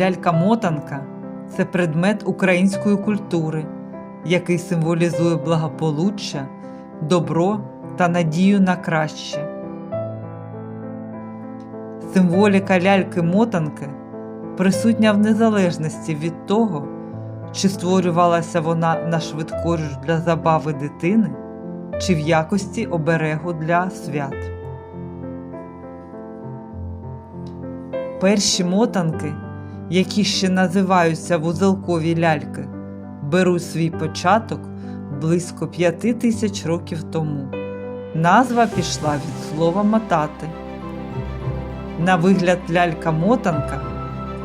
Лялька-мотанка це предмет української культури, який символізує благополуччя, добро та надію на краще. Символіка ляльки-мотанки присутня в незалежності від того, чи створювалася вона на швидкоруч для забави дитини, чи в якості оберегу для свят. Перші мотанки, які ще називаються вузелкові ляльки, беруть свій початок близько п'яти тисяч років тому. Назва пішла від слова мотати. На вигляд лялька-мотанка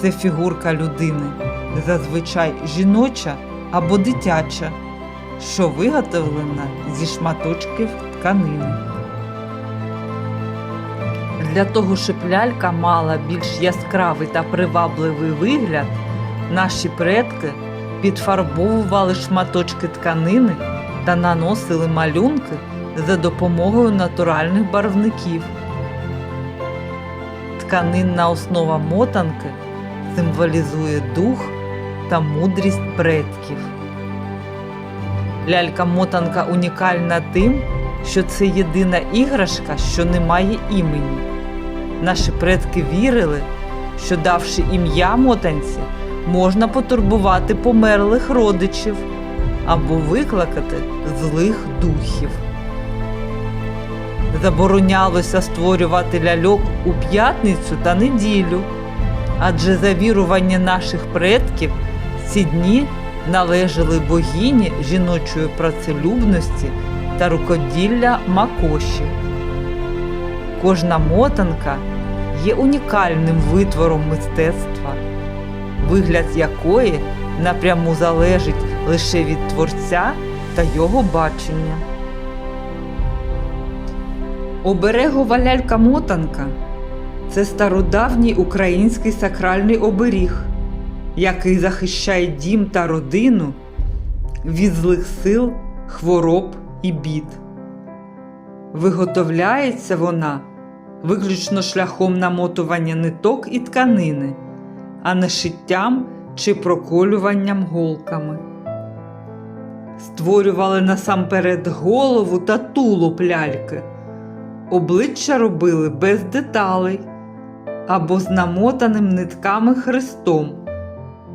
це фігурка людини, зазвичай жіноча або дитяча, що виготовлена зі шматочків тканини. Для того, щоб лялька мала більш яскравий та привабливий вигляд, наші предки підфарбовували шматочки тканини та наносили малюнки за допомогою натуральних барвників. Тканинна основа мотанки символізує дух та мудрість предків. Лялька-мотанка унікальна тим, що це єдина іграшка, що не має імені. Наші предки вірили, що давши ім'я мотанці, можна потурбувати померлих родичів або викликати злих духів. Заборонялося створювати ляльок у п'ятницю та неділю, адже за вірування наших предків ці дні належали богині жіночої працелюбності та рукоділля Макоші. Кожна мотанка є унікальним витвором мистецтва, вигляд якої напряму залежить лише від творця та його бачення. Оберегова лялька-мотанка це стародавній український сакральний оберіг, який захищає дім та родину від злих сил, хвороб і бід. Виготовляється вона виключно шляхом намотування ниток і тканини, а не шиттям чи проколюванням голками. Створювали насамперед голову та тулуб ляльки. Обличчя робили без деталей або з намотаним нитками хрестом,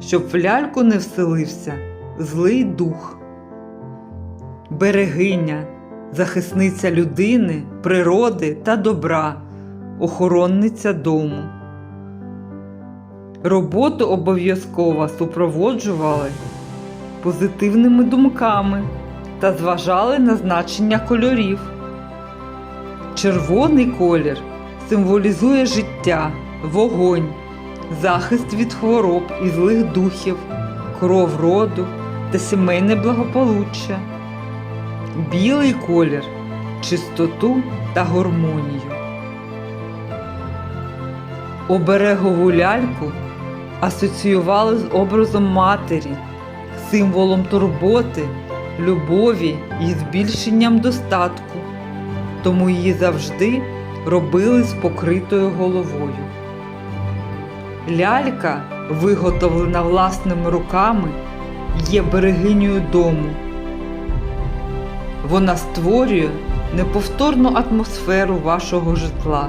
щоб в ляльку не вселився злий дух. Берегиня, захисниця людини, природи та добра, охоронниця дому. Роботу обов'язково супроводжували позитивними думками та зважали на значення кольорів. Червоний колір символізує життя, вогонь, захист від хвороб і злих духів, кров роду та сімейне благополуччя. Білий колір чистоту та гармонію. Оберегову ляльку асоціювали з образом матері, символом турботи, любові і збільшенням достатку тому її завжди робили з покритою головою. Лялька, виготовлена власними руками, є берегинею дому. Вона створює неповторну атмосферу вашого житла.